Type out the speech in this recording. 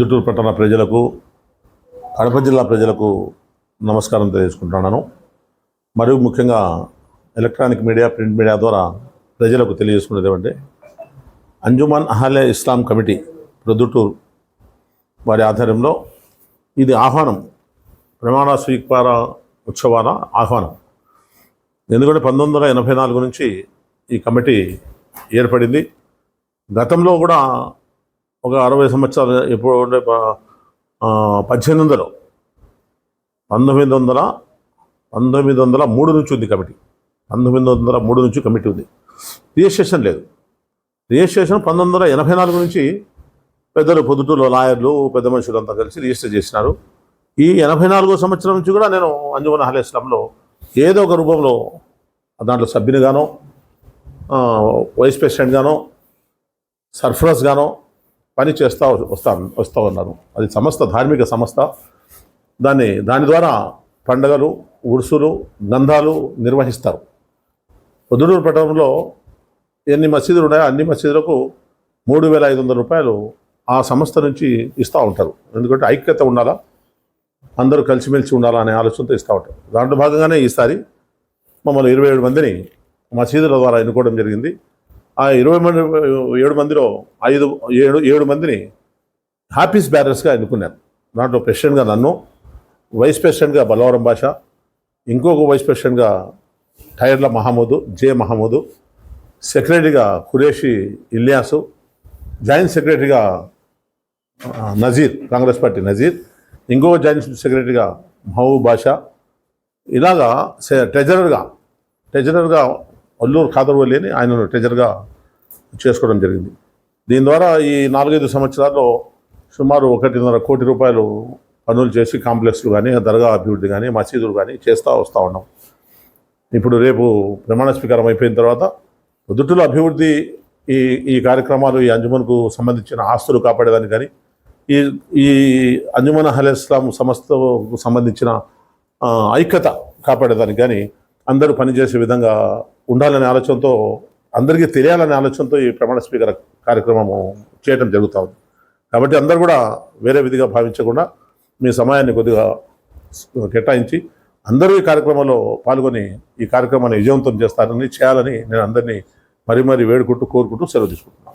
ప్రొద్దుటూరు పట్టణ ప్రజలకు కడప జిల్లా ప్రజలకు నమస్కారం తెలియజేసుకుంటున్నాను. మరియు ముఖ్యంగా ఎలక్ట్రానిక్ మీడియా ప్రింట్ మీడియా ద్వారా ప్రజలకు తెలియజేసుకునేది ఏమంటే అంజుమాన్ అహలే ఇస్లాం కమిటీ ప్రొద్దుటూరు వారి ఆధ్వర్యంలో ఇది ఆహ్వానం ప్రమాణ స్వీకార ఉత్సవాల ఆహ్వానం. ఎందుకంటే పంతొమ్మిది వందల ఎనభై నాలుగు నుంచి ఈ కమిటీ ఏర్పడింది. గతంలో కూడా ఒక అరవై సంవత్సరాలు ఎప్పుడు ఉండే ప- పద్దెనిమిది వందలు. పంతొమ్మిది వందల పంతొమ్మిది వందల మూడు నుంచి ఉంది కమిటీ. పంతొమ్మిది వందల మూడు నుంచి కమిటీ ఉంది. రిజిస్ట్రేషన్ లేదు. రిజిస్ట్రేషన్ పంతొమ్మిది వందల ఎనభై నాలుగు నుంచి పెద్దలు పొద్దుటూరు లాయర్లు పెద్ద మనుషులంతా కలిసి రిజిస్టర్ చేసినారు. ఈ ఎనభై నాలుగో సంవత్సరం నుంచి కూడా నేను అంజుమన్ అహ్లే ఇస్లాంలో ఏదో ఒక రూపంలో దాంట్లో సభ్యునిగానో వైస్ ప్రెసిడెంట్గానో సర్ఫరస్గానో పని చేస్తూ వస్తా వస్తూ ఉన్నారు. అది సంస్థ ధార్మిక సంస్థ దాన్ని దాని ద్వారా పండగలు ఉడుసులు గంధాలు నిర్వహిస్తారు. పొద్దుటూరు పట్టణంలో ఎన్ని మసీదులు ఉన్నాయో అన్ని మసీదులకు మూడు వేల ఐదు వందల రూపాయలు ఆ సంస్థ నుంచి ఇస్తూ ఉంటారు. ఎందుకంటే ఐక్యత ఉండాలా? అందరూ కలిసిమెలిసి ఉండాలా అనే ఆలోచనతో ఇస్తూ ఉంటారు. దాంట్లో భాగంగానే ఈసారి మమ్మల్ని ఇరవై ఏడు మందిని మసీదుల ద్వారా ఎన్నుకోవడం జరిగింది. ఆ ఇరవై మంది ఏడు మందిలో ఐదు ఏడు ఏడు మందిని హ్యాపీస్ బ్యారర్స్గా ఎన్నుకున్నారు. దాంట్లో ప్రెసిడెంట్గా నన్ను వైస్ ప్రెసిడెంట్గా బలవరం భాష ఇంకొక వైస్ ప్రెసిడెంట్గా టైర్ల మహమూదు జే మహమూదు సెక్రటరీగా ఖురేషి ఇలియాసు జాయింట్ సెక్రటరీగా నజీర్ కాంగ్రెస్ పార్టీ నజీర్ ఇంకొక జాయింట్ సెక్రటరీగా మహబూబ్ బాషా. ఇలాగా సె- ట్రెజరర్గా ట్రెజరర్గా అల్లూరు ఖాదర్వల్లి అని ఆయన ట్రెజర్గా చేసుకోవడం జరిగింది. దీని ద్వారా ఈ నాలుగైదు సంవత్సరాల్లో సుమారు ఒకటిన్నర కోటి రూపాయలు పనులు చేసి కాంప్లెక్స్లు కానీ దర్గా అభివృద్ధి కానీ మసీదులు కానీ చేస్తూ వస్తూ ఉన్నాం. ఇప్పుడు రేపు ప్రమాణ స్వీకారం అయిపోయిన తర్వాత పొద్దుటూరు అభివృద్ధి ఈ ఈ కార్యక్రమాలు ఈ అంజుమన్కు సంబంధించిన ఆస్తులు కాపాడేదానికి కానీ ఈ ఈ అంజుమన్ అహల్ ఇస్లాం సంస్థకు సంబంధించిన ఐక్యత కాపాడేదానికి కానీ అందరూ పనిచేసే విధంగా ఉండాలనే ఆలోచనతో అందరికీ తెలియాలనే ఆలోచనతో ఈ ప్రమాణ స్వీకార కార్యక్రమం చేయడం జరుగుతూ ఉంది. కాబట్టి అందరూ కూడా వేరే విధిగా భావించకుండా మీ సమయాన్ని కొద్దిగా కేటాయించి అందరూ ఈ కార్యక్రమంలో పాల్గొని ఈ కార్యక్రమాన్ని విజయవంతం చేస్తారని చేయాలని నేను అందరినీ మరీ మరీ వేడుకుంటూ కోరుకుంటూ సెలవు తీసుకుంటున్నాను.